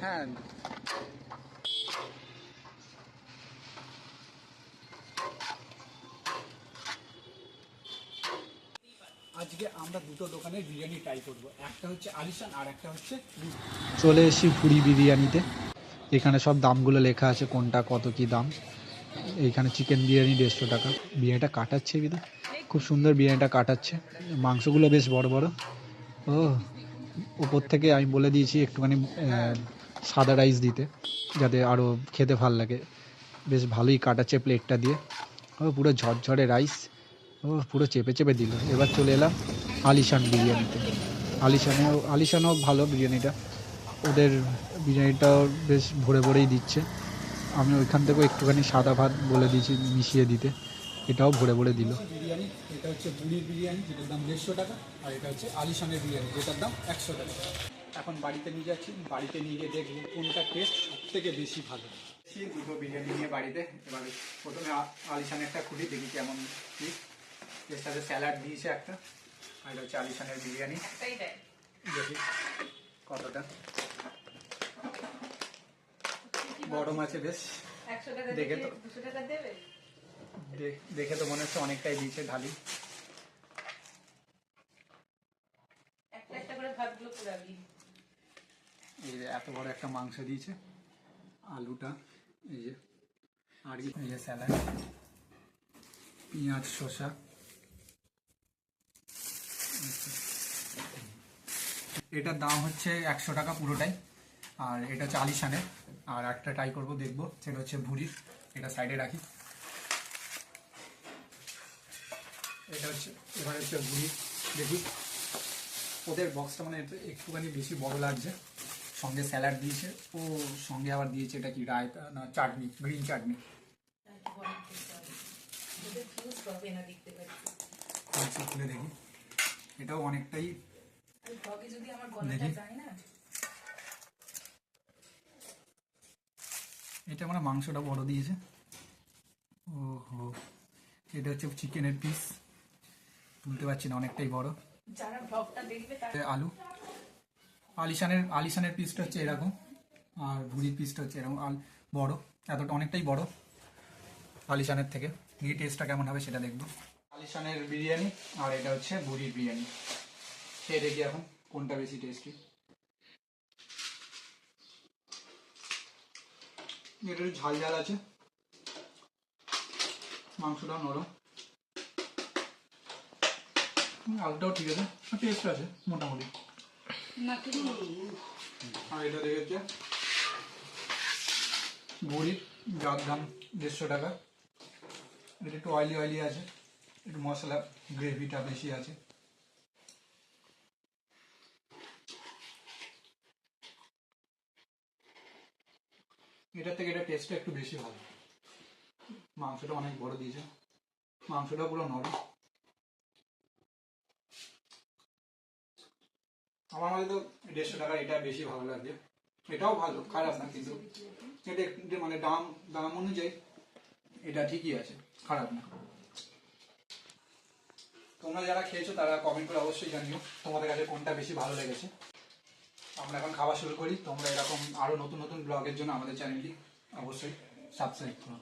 হ্যাঁ আজকে আমরা দুটো দোকানের বিরিয়ানি ট্রাই করব। একটা হচ্ছে আলিশান আর একটা হচ্ছে চলে এসেছি পুরি বিরিয়ানিতে। এখানে সব দামগুলো লেখা আছে কোনটা কত কি দাম। এইখানে চিকেন বিরিয়ানি দেড়শো টাকা। বিরিয়ানিটা কাটাচ্ছে বিদা। খুব সুন্দর বিরিয়ানিটা কাটাচ্ছে। মাংসগুলো বেশ বড় বড়। ও উপর থেকে আমি বলে দিয়েছি একটুখানি সাদা রাইস দিতে, যাতে আরও খেতে ভালো লাগে। বেশ ভালোই কাটাচ্ছে প্লেটটা দিয়ে। ও, পুরো ঝরঝরে রাইস ও, পুরো চেপে চেপে দিল। এবার চলে এলাম আলিশান বিরিয়ানিতে। আলিশানেও, আলিশানও ভালো বিরিয়ানিটা। ওদের বিরিয়ানিটাও বেশ ভরে ভরেই দিচ্ছে। আমি ওইখান থেকেও একটুখানি সাদা ভাত বলে দিয়েছি মিশিয়ে দিতে। এটাও ভরে ভরে দিল। বিরিয়ানি, এটা হচ্ছে বুড়ির বিরিয়ানি, যেটার দাম দেড়শো টাকা, আর এটা হচ্ছে আলিশানের বিরিয়ানি, যেটার দাম একশো টাকা। এখন বাড়িতে নিয়ে যাচ্ছি। বাড়িতে নিয়ে গিয়ে দেখব কোনটা টেস্ট সব থেকে বেশি ভালো। দুটো বিরিয়ানি নিয়ে বাড়িতে এবার প্রথমে আ- আলিশানের একটা খুলি দেখি কেমন কি। এর সাথে স্যালাড দিয়েছে একটা আর এটা হচ্ছে আলিশানের বিরিয়ানি। দেখি কতটা। গরম আছে বেশ। দেখে দেখে তো। দেখে তো মনে হচ্ছে অনেকটাই দিয়েছে ঢালি। একটা একটা করে ভাতগুলো পুরাবি এই যে এত বড় একটা মাংস দিয়েছে। আলুটা, এই যে, আর এই যে স্যালাড, পেঁয়াজ, শসা। এটার দাম হচ্ছে একশো টাকা পুরোটাই, আর এটা হচ্ছে আলিশানের আর একটা ট্রাই করব, দেখব। সেটা হচ্ছে ভুড়ির এটা সাইডে রাখি। এটা হচ্ছে এবার হচ্ছে ভুড়ি দেখি। ওদের বক্সটা মানে একটুখানি বেশি বড় লাগছে। সঙ্গে স্যালাড দিয়েছে ও সঙ্গে আবার দিয়েছে এটা কি রায়তা? না চাটনি গ্রিন চাটনি। আচ্ছা, খুলে দেখি। এটাও অনেকটাই। এটা মানে মাংসটা বড় দিয়েছে। ওহো এটা হচ্ছে চিকেনের পিস তুলতে পারছি না অনেকটাই বড়। যারা ভগটা দেখবে আলু। আলিশানের আলিশানের পিসটা হচ্ছে এরকম, আর ভুড়ির পিসটা হচ্ছে এরকম আল বড়, এতটা অনেকটাই বড় আলিশানের থেকে। এই টেস্টটা কেমন হবে সেটা দেখব। আলিশানের বিরিয়ানি, আর এটা হচ্ছে ভুড়ির বিরিয়ানি। খেয়ে দেখি এখন? কোনটা বেশি টেস্টি এটা একটু ঝাল ঝাল আছে। মাংসটাও নরম। আলুটাও ঠিক আছে টেস্ট আছে, মোটামুটি। এটা দেখেছে বড়ির দেড়শো টাকা। এটা একটু অয়েলি অয়েলি আছে, একটু মশলা গ্রেভিটা বেশি আছে। এটার থেকে এটা টেস্টটা একটু বেশি মাংসটা অনেক বড় দিয়েছে। মাংসটা পুরো নরম। আমার মতে তো দেড়শো টাকা এটা বেশি ভালো লাগছে এটাও ভালো, খারাপ না, কিন্তু এটা মানে দাম দাম অনুযায়ী এটা ঠিকই আছে, খারাপ না। তোমরা যারা খেয়েছো তারা কমেন্ট করে অবশ্যই জানিও, তোমাদের কাছে কোনটা বেশি ভালো লেগেছে। আমরা এখন খাওয়া শুরু করি, তোমরা এরকম আরও নতুন নতুন ব্লগের জন্য আমাদের চ্যানেলটি অবশ্যই সাবস্ক্রাইব করো।